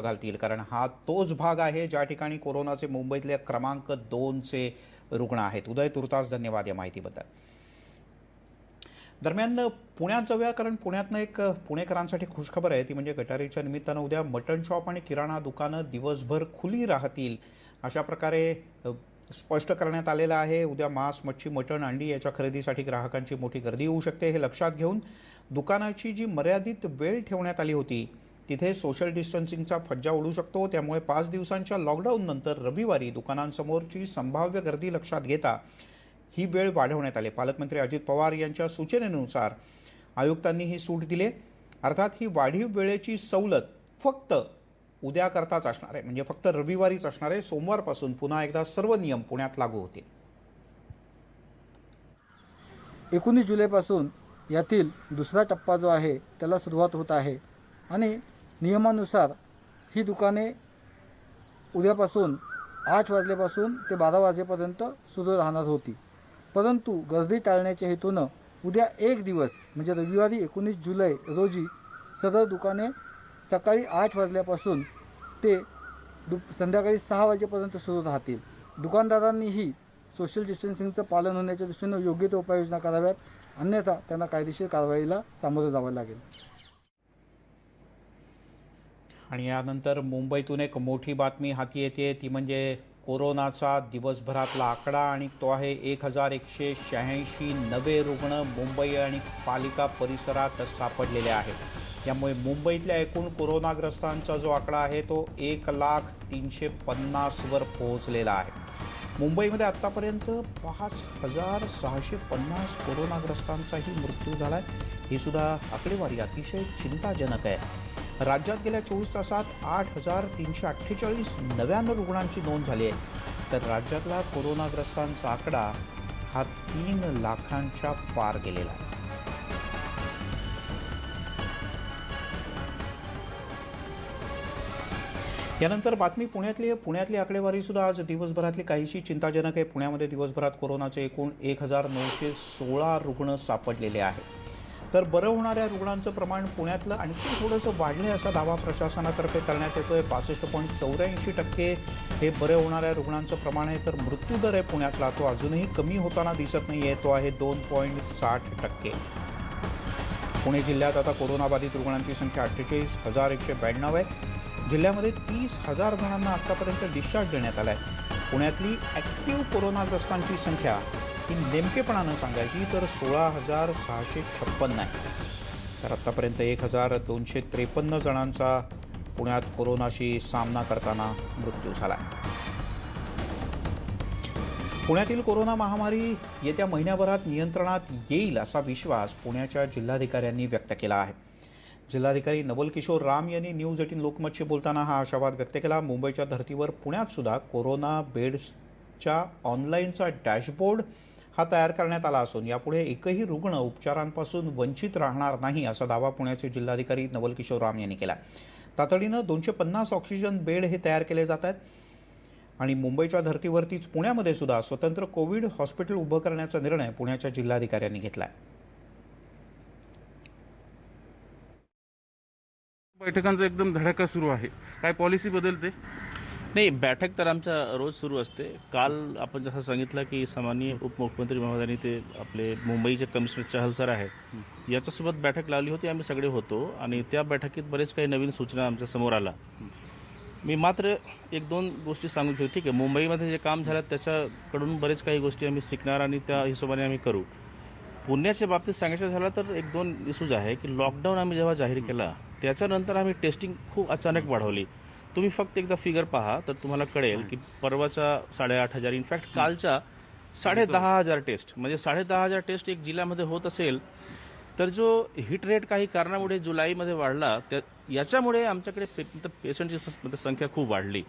घालतील. कारण हा तोच भाग आहे ज्या ठिकाणी कोरोनाचे मुंबईतले क्रमांक दोनचे रुग्ण आहेत. उदय तुर्तास धन्यवाद या माहितीबद्दल. दरम्यान पुण्यात जाऊया कारण पुण्यातनं एक पुणेकरांसाठी खुशखबर आहे. ती म्हणजे गटारीच्या निमित्तानं उद्या मटण शॉप आणि किराणा दुकानं दिवसभर खुली राहतील अशा प्रकारे स्पष्ट करण्यात आलेलं आहे. उद्या मांस मच्छी मटण अंडी याच्या खरेदीसाठी ग्राहकांची मोठी गर्दी होऊ शकते हे लक्षात घेऊन दुकानाची जी मर्यादित वेळ ठेवण्यात आली होती तिथे सोशल डिस्टन्सिंगचा फज्जा उडू शकतो. त्यामुळे पाच दिवसांच्या लॉकडाऊननंतर रविवारी दुकानांसमोरची संभाव्य गर्दी लक्षात घेता ही वेळ वाढवण्यात आली. पालकमंत्री अजित पवार यांच्या सूचनेनुसार आयुक्तांनी ही सूट दिली. अर्थात ही वाढीव वेळेची सवलत फक्त उद्या करताच असणार आहे. म्हणजे फक्त रविवारीच असणार आहे. सोमवारपासून पुन्हा एकदा सर्व नियम पुण्यात लागू होतील. एकोणीस जुलैपासून यातील दुसरा टप्पा जो आहे त्याला सुरुवात होत आहे. आणि नियमानुसार ही दुकाने उद्यापासून आठ वाजल्यापासून ते बारा वाजेपर्यंत सुरू राहणार होती. परंतु गर्दी टाळण्याच्या हेतूनं उद्या एक दिवस म्हणजे रविवारी एकोणीस जुलै रोजी सदर दुकाने सकाळी आठ वाजल्यापासून ते दु संध्याकाळी सहा वाजेपर्यंत सुरू राहतील. दुकानदारांनीही सोशल डिस्टन्सिंगचं पालन होण्याच्या दृष्टीनं योग्य त्या उपाययोजना कराव्यात अन्यथा त्यांना कायदेशीर कारवाईला सामोरं जावं लागेल. आणि यानंतर मुंबईतून एक मोठी बातमी हाती येते. ती म्हणजे कोरोनाचा दिवसभरातला आकडा आणि तो आहे एक हजार एकशे शहाऐंशी नवे रुग्ण मुंबई आणि पालिका परिसरात सापडलेले आहेत. त्यामुळे मुंबईतल्या एकूण कोरोनाग्रस्तांचा जो आकडा आहे तो एक लाख तीनशे पन्नासवर पोहोचलेला आहे. मुंबईमध्ये आत्तापर्यंत पाच हजार सहाशे पन्नास कोरोनाग्रस्तांचाही मृत्यू झाला आहे ही सुद्धा आकडेवारी अतिशय चिंताजनक आहे. राज्यात गेल्या चोवीस तासात आठ हजार तीनशे अठ्ठेचाळीस नव्यानं रुग्णांची नोंद झाली आहे. तर राज्यातला कोरोनाग्रस्तांचा आकडा हा तीन लाखांच्या पार गेलेला आहे. यानंतर बातमी पुण्यातली आहे. पुण्यातली आकडेवारी सुद्धा आज दिवसभरातली काहीशी चिंताजनक आहे. पुण्यामध्ये दिवसभरात कोरोनाचे एकूण एक हजार नऊशे सोळा रुग्ण सापडलेले आहेत. तर बरं होणाऱ्या रुग्णांचं प्रमाण पुण्यातलं आणखी थोडंसं वाढलं आहे असा दावा प्रशासनातर्फे करण्यात येतो आहे पासष्ट पॉईंट चौऱ्याऐंशी टक्के हे बरे होणाऱ्या रुग्णांचं प्रमाण आहे. तर मृत्यूदर आहे पुण्यातला. तो अजूनही कमी होताना दिसत नाही आहे तो आहे दोन पॉईंट साठ टक्के. पुणे जिल्ह्यात आता कोरोनाबाधित रुग्णांची संख्या अठ्ठेचाळीस हजार एकशे ब्याण्णव आहे. जिल्ह्यामध्ये तीस हजार जणांना आत्तापर्यंत डिस्चार्ज देण्यात आला आहे पुण्यातली ॲक्टिव्ह कोरोनाग्रस्तांची संख्या ही नेमकेपणानं सांगायची तर सोळा हजार सहाशे छप्पन्न आहे तर आत्तापर्यंत एक हजार दोनशे त्रेपन्न जणांचा पुण्यात कोरोनाशी सामना करताना मृत्यू झाला. पुण्यातील कोरोना महामारी येत्या महिन्याभरात नियंत्रणात येईल असा विश्वास पुण्याच्या जिल्हाधिकाऱ्यांनी व्यक्त केला आहे. जिल्हाधिकारी नवल किशोर राम यांनी न्यूज एटीन लोकमतशी बोलताना हा आशावाद व्यक्त केला. मुंबईच्या धर्तीवर पुण्यात सुद्धा कोरोना बेड्सच्या ऑनलाईनचा डॅशबोर्ड हा तयार करण्यात आला असून यापुढे एकही रुग्ण उपचारांपासून वंचित राहणार नाही असा दावा पुण्याचे जिल्हाधिकारी नवल किशोर राम यांनी केला. तातडीनं दोनशे पन्नास ऑक्सिजन बेड हे तयार केले जात आहेत आणि मुंबईच्या धर्तीवरतीच पुण्यामध्ये सुद्धा स्वतंत्र कोविड हॉस्पिटल उभं करण्याचा निर्णय पुण्याच्या जिल्हाधिकाऱ्यांनी घेतला आहे. बैठकांचा एकदम धडाका सुरू आहे. काय पॉलिसी बदलते? नाही बैठक तर आमच्या रोज सुरू असते. काल आपण जसं सांगितलं की सामान्य उपमुख्यमंत्री महोदयांनी ते आपले मुंबईचे कमिशनर चहल सर आहेत. याच्यासोबत बैठक लावली होती आम्ही सगळे होतो आणि त्या बैठकीत बरेच काही नवीन सूचना आमच्यासमोर आला मी मात्र एक दोन गोष्टी सांगू इच्छितो. ठीक आहे मुंबईमध्ये जे काम झालं त्याच्याकडून बरेच काही गोष्टी आम्ही शिकणार आणि त्या हिशोबाने आम्ही करू. पुण्याच्या बाबतीत सांगायचं झालं तर एक दोन इश्यूज आहे की लॉकडाऊन आम्ही जेव्हा जाहीर केला त्याच्यानंतर आम्ही टेस्टिंग खूप अचानक वाढवली. तुम्ही फक्त एकदा फिगर पहा तर तुम्हाला कळेल की परवाच्या साडेआठ हजार इनफॅक्ट कालच्या साडे दहा हजार टेस्ट म्हणजे साडे दहा हजार टेस्ट एक जिल्ह्यामध्ये होत असेल तर जो हिट रेट काही कारणामुळे जुलैमध्ये वाढला त्या याच्यामुळे आमच्याकडे पे पेशंटची संख्या खूप वाढली.